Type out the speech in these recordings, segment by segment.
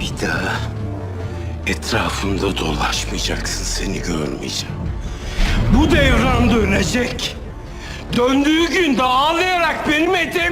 Bir daha etrafımda dolaşmayacaksın, seni görmeyeceğim. Bu devran dönecek. Döndüğü günde ağlayarak benim yapışma.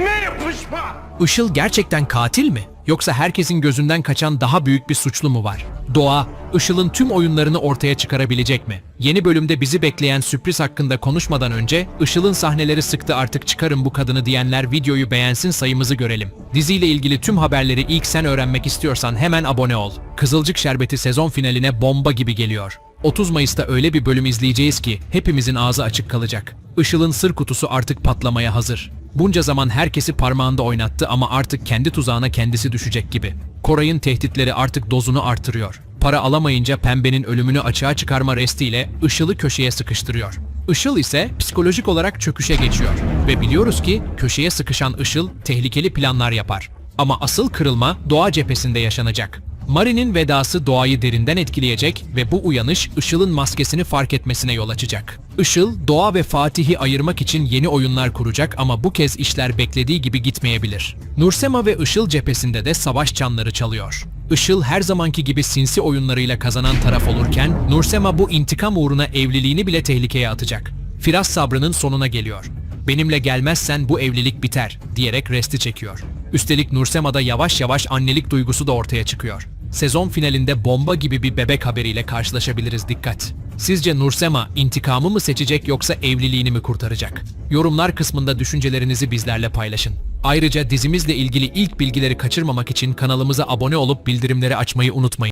Işıl gerçekten katil mi? Yoksa herkesin gözünden kaçan daha büyük bir suçlu mu var? Doğa, Işıl'ın tüm oyunlarını ortaya çıkarabilecek mi? Yeni bölümde bizi bekleyen sürpriz hakkında konuşmadan önce Işıl'ın sahneleri sıktı artık çıkarın bu kadını diyenler videoyu beğensin sayımızı görelim. Diziyle ilgili tüm haberleri ilk sen öğrenmek istiyorsan hemen abone ol. Kızılcık Şerbeti sezon finaline bomba gibi geliyor. 30 Mayıs'ta öyle bir bölüm izleyeceğiz ki hepimizin ağzı açık kalacak. Işıl'ın sır kutusu artık patlamaya hazır. Bunca zaman herkesi parmağında oynattı ama artık kendi tuzağına kendisi düşecek gibi. Koray'ın tehditleri artık dozunu artırıyor. Para alamayınca Pembe'nin ölümünü açığa çıkarma restiyle Işıl'ı köşeye sıkıştırıyor. Işıl ise psikolojik olarak çöküşe geçiyor. Ve biliyoruz ki köşeye sıkışan Işıl tehlikeli planlar yapar. Ama asıl kırılma doğa cephesinde yaşanacak. Mari'nin vedası doğayı derinden etkileyecek ve bu uyanış Işıl'ın maskesini fark etmesine yol açacak. Işıl, Doğa ve Fatih'i ayırmak için yeni oyunlar kuracak ama bu kez işler beklediği gibi gitmeyebilir. Nursema ve Işıl cephesinde de savaş çanları çalıyor. Işıl her zamanki gibi sinsi oyunlarıyla kazanan taraf olurken Nursema bu intikam uğruna evliliğini bile tehlikeye atacak. Firaz sabrının sonuna geliyor. Benimle gelmezsen bu evlilik biter diyerek resti çekiyor. Üstelik Nursema'da yavaş yavaş annelik duygusu da ortaya çıkıyor. Sezon finalinde bomba gibi bir bebek haberiyle karşılaşabiliriz dikkat. Sizce Nursema intikamı mı seçecek yoksa evliliğini mi kurtaracak? Yorumlar kısmında düşüncelerinizi bizlerle paylaşın. Ayrıca dizimizle ilgili ilk bilgileri kaçırmamak için kanalımıza abone olup bildirimleri açmayı unutmayın.